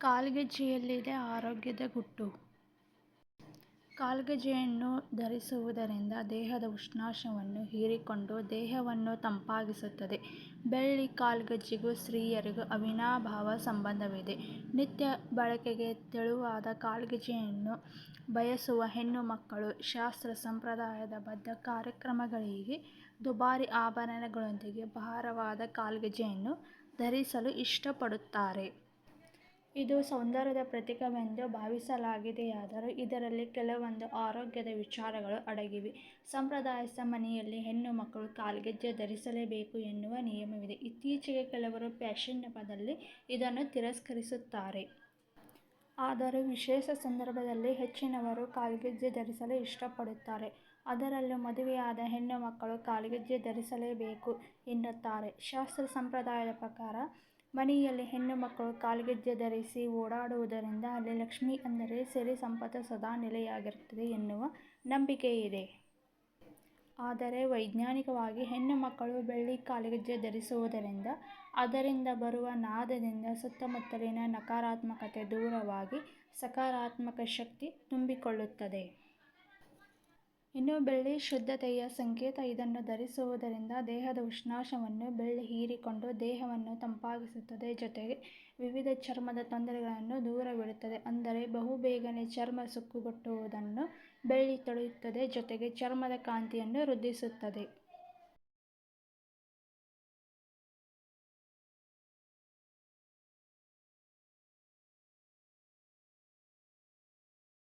ಕಾಲ್ಗೆಜ್ಜೆಯಲ್ಲಿದೆ ಆರೋಗ್ಯದ ಗುಟ್ಟು. ಕಾಲ್ಗೆಜ್ಜೆಯನ್ನು ಧರಿಸುವುದರಿಂದ ದೇಹದ ಉಷ್ಣಾಂಶವನ್ನು ಹೀರಿಕೊಂಡು ದೇಹವನ್ನು ತಂಪಾಗಿಸುತ್ತದೆ. ಬೆಳ್ಳಿ ಕಾಲ್ಗೆಜ್ಜೆಗೂ ಸ್ತ್ರೀಯರಿಗೂ ಅವಿನಾಭಾವ ಸಂಬಂಧವಿದೆ. ನಿತ್ಯ ಬಳಕೆಗೆ ತೆಳುವಾದ ಕಾಲ್ಗೆಜ್ಜೆಯನ್ನು ಬಯಸುವ ಹೆಣ್ಣು ಮಕ್ಕಳು ಶಾಸ್ತ್ರ ಸಂಪ್ರದಾಯದ ಬದ್ಧ ಕಾರ್ಯಕ್ರಮಗಳಿಗೆ ದುಬಾರಿ ಆಭರಣಗಳೊಂದಿಗೆ ಭಾರವಾದ ಕಾಲ್ಗೆಜ್ಜೆಯನ್ನು ಧರಿಸಲು ಇಷ್ಟಪಡುತ್ತಾರೆ. ಇದು ಸೌಂದರ್ಯದ ಪ್ರತೀಕವೆಂದು ಭಾವಿಸಲಾಗಿದೆಯಾದರೂ ಇದರಲ್ಲಿ ಕೆಲವೊಂದು ಆರೋಗ್ಯದ ವಿಚಾರಗಳು ಅಡಗಿವೆ. ಸಂಪ್ರದಾಯಸ್ಥ ಮನೆಯಲ್ಲಿ ಹೆಣ್ಣು ಮಕ್ಕಳು ಕಾಲ್ಗೆಜ್ಜೆ ಧರಿಸಲೇಬೇಕು ಎನ್ನುವ ನಿಯಮವಿದೆ. ಇತ್ತೀಚೆಗೆ ಕೆಲವರು ಫ್ಯಾಷನ್ ನೆಪದಲ್ಲಿ ಇದನ್ನು ತಿರಸ್ಕರಿಸುತ್ತಾರೆ. ಆದರೂ ವಿಶೇಷ ಸಂದರ್ಭದಲ್ಲಿ ಹೆಚ್ಚಿನವರು ಕಾಲ್ಗೆಜ್ಜೆ ಧರಿಸಲು ಇಷ್ಟಪಡುತ್ತಾರೆ. ಅದರಲ್ಲೂ ಮದುವೆಯಾದ ಹೆಣ್ಣು ಮಕ್ಕಳು ಕಾಲ್ಗೆಜ್ಜೆ ಧರಿಸಲೇಬೇಕು ಎನ್ನುತ್ತಾರೆ. ಶಾಸ್ತ್ರ ಸಂಪ್ರದಾಯದ ಪ್ರಕಾರ ಮನೆಯಲ್ಲಿ ಹೆಣ್ಣು ಮಕ್ಕಳು ಕಾಲ್ಗೆಜ್ಜೆ ಧರಿಸಿ ಓಡಾಡುವುದರಿಂದ ಅಲ್ಲಿ ಲಕ್ಷ್ಮಿ ಅಂದರೆ ಸಿರಿ ಸಂಪತ್ತು ಸದಾ ನೆಲೆಯಾಗಿರುತ್ತದೆ ಎನ್ನುವ ನಂಬಿಕೆ ಇದೆ ಆದರೆ ವೈಜ್ಞಾನಿಕವಾಗಿ ಹೆಣ್ಣು ಮಕ್ಕಳು ಬೆಳ್ಳಿ ಕಾಲ್ಗೆಜ್ಜೆ ಧರಿಸುವುದರಿಂದ ಅದರಿಂದ ಬರುವ ನಾದದಿಂದ ಸುತ್ತಮುತ್ತಲಿನ ನಕಾರಾತ್ಮಕತೆ ದೂರವಾಗಿ ಸಕಾರಾತ್ಮಕ ಶಕ್ತಿ ತುಂಬಿಕೊಳ್ಳುತ್ತದೆ. ಇನ್ನು ಬೆಳ್ಳಿ ಶುದ್ಧತೆಯ ಸಂಕೇತ. ಇದನ್ನು ಧರಿಸುವುದರಿಂದ ದೇಹದ ಉಷ್ಣಾಂಶವನ್ನು ಬೆಳ್ಳಿ ಹೀರಿಕೊಂಡು ದೇಹವನ್ನು ತಂಪಾಗಿಸುತ್ತದೆ. ಜೊತೆಗೆ ವಿವಿಧ ಚರ್ಮದ ತೊಂದರೆಗಳನ್ನು ದೂರವಿಡುತ್ತದೆ. ಅಂದರೆ ಬಹುಬೇಗನೆ ಚರ್ಮ ಸುಕ್ಕುಗಟ್ಟುವುದನ್ನು ಬೆಳ್ಳಿ ತಡೆಯುತ್ತದೆ. ಜೊತೆಗೆ ಚರ್ಮದ ಕಾಂತಿಯನ್ನು ವೃದ್ಧಿಸುತ್ತದೆ.